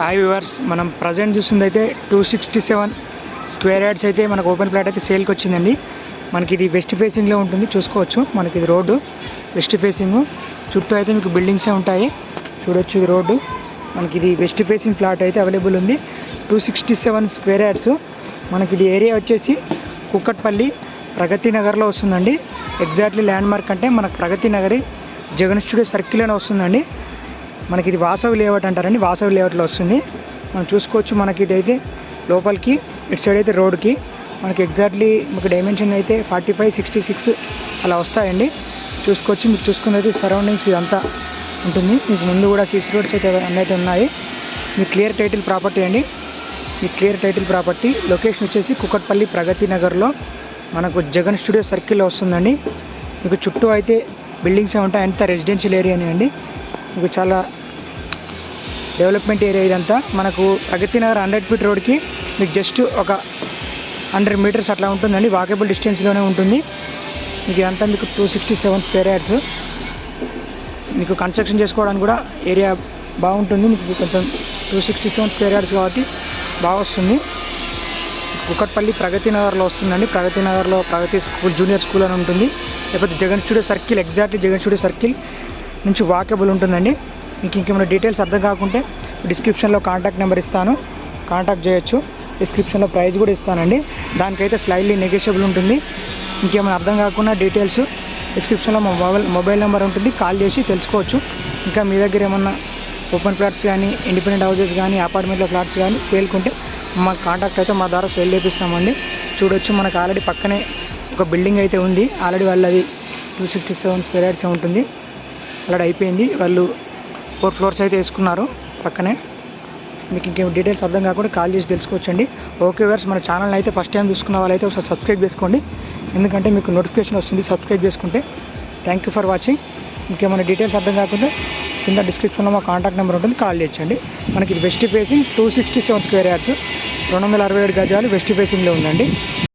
Hi viewers మనం present చూసింది అయితే two sixty seven square yards అయితే మనకు ఓపెన్ ప్లాట్ అయితే సేల్కి వచ్చిందండి. మనకి ఇది వెస్ట్ ఫేసింగ్లో ఉంటుంది చూసుకోవచ్చు. మనకి ఇది రోడ్డు వెస్ట్ ఫేసింగ్ చుట్టూ అయితే మీకు బిల్డింగ్సే ఉంటాయి. చూడొచ్చు ఇది రోడ్డు. మనకి ఇది వెస్ట్ ఫేసింగ్ ప్లాట్ అయితే అవైలబుల్ ఉంది. Two sixty seven square yards మనకి ఇది ఏరియా వచ్చేసి కుక్కట్పల్లి ప్రగతి నగర్లో వస్తుందండి. ఎగ్జాక్ట్లీ ల్యాండ్ మార్క్ అంటే మనకు ప్రగతి నగరి జగన్ స్టూడియో సర్కిల్ అని వస్తుందండి. మనకి ఇది వాసవి లేఅవుట్ అంటారండి. వాసవి లేఅవుట్లో వస్తుంది. మనం చూసుకోవచ్చు మనకి ఇదైతే లోపలికి ఇటు సైడ్ అయితే రోడ్కి మనకి ఎగ్జాక్ట్లీ మీకు డైమెన్షన్ అయితే ఫార్టీ ఫైవ్ సిక్స్టీ సిక్స్ అలా వస్తాయండి. చూసుకోవచ్చు మీకు చూసుకున్నది సరౌండింగ్స్ ఇదంతా ఉంటుంది. మీకు ముందు కూడా సీసీ రోడ్స్ అయితే అన్నైతే ఉన్నాయి. మీ క్లియర్ టైటిల్ ప్రాపర్టీ అండి. మీ క్లియర్ టైటిల్ ప్రాపర్టీ లొకేషన్ వచ్చేసి కుక్కట్పల్లి ప్రగతి నగర్లో. మనకు జగన్ స్టూడియో సర్కిల్లో వస్తుందండి. మీకు చుట్టూ అయితే బిల్డింగ్స్ ఉంటాయి. అంతా రెసిడెన్షియల్ ఏరియానే అండి. మీకు చాలా డెవలప్మెంట్ ఏరియా ఇదంతా. మనకు ప్రగతి నగర్ హండ్రెడ్ ఫీట్ రోడ్కి మీకు జస్ట్ ఒక హండ్రెడ్ మీటర్స్ అట్లా ఉంటుందండి. వాకబుల్ డిస్టెన్స్లోనే ఉంటుంది. మీకు ఇదంతా మీకు two sixty seven square yards. మీకు కన్స్ట్రక్షన్ చేసుకోవడానికి కూడా ఏరియా బాగుంటుంది. మీకు కొంచెం two sixty seven square yards కాబట్టి బాగా వస్తుంది కుకట్పల్లి ప్రగతి నగర్లో వస్తుందండి. ప్రగతి నగర్లో ప్రగతి స్కూల్ జూనియర్ స్కూల్ అని ఉంటుంది. లేకపోతే Jagan studio circle exactly Jagan studio circle. నుంచి వాకబుల్ ఉంటుందండి. మీకు ఇంకేమైనా డీటెయిల్స్ అర్థం కాకుంటే డిస్క్రిప్షన్లో కాంటాక్ట్ నెంబర్ ఇస్తాను. కాంటాక్ట్ చేయొచ్చు. డిస్క్రిప్షన్లో ప్రైస్ కూడా ఇస్తానండి. దానికైతే స్లైడ్లీ నెగోషియబుల్ ఉంటుంది. ఇంకేమైనా అర్థం కాకుండా డీటెయిల్స్ డిస్క్రిప్షన్లో మా మొబైల్ మొబైల్ నెంబర్ ఉంటుంది. కాల్ చేసి తెలుసుకోవచ్చు. ఇంకా మీ దగ్గర ఏమన్నా ఓపెన్ ఫ్లాట్స్ కానీ ఇండిపెండెంట్ హౌసెస్ కానీ అపార్ట్మెంట్లో ఫ్లాట్స్ కానీ సేల్కుంటే మా కాంటాక్ట్ అయితే మా ద్వారా సేల్ చేపిస్తామండి. చూడొచ్చు. మనకు ఆల్రెడీ పక్కనే ఒక బిల్డింగ్ అయితే ఉంది. ఆల్రెడీ వాళ్ళది two sixty seven square yards ఉంటుంది. అలాడ్ అయిపోయింది. వాళ్ళు ఫోర్ ఫ్లోర్స్ అయితే వేసుకున్నారు పక్కనే. మీకు ఇంకేం డీటెయిల్స్ అర్థం కాకుండా కాల్ చేసి తెలుసుకోవచ్చండి. ఓకే వేర్స్ మన ఛానల్ అయితే ఫస్ట్ టైం చూసుకున్న వాళ్ళైతే ఒకసారి సబ్స్క్రైబ్ చేసుకోండి. ఎందుకంటే మీకు నోటిఫికేషన్ వస్తుంది సబ్స్క్రైబ్ చేసుకుంటే. Thank you for watching. ఇంకేమైనా డీటెయిల్స్ అర్థం కాకుండా కింద డిస్క్రిప్షన్లో మా కాంటాక్ట్ నెంబర్ ఉంటుంది కాల్ చేయొచ్చండి. మనకి ఇది west facing two sixty seven square yards రెండు వందల అరవై ఏడు గజాలు వెస్ట్ ఫేసింగ్లో ఉందండి.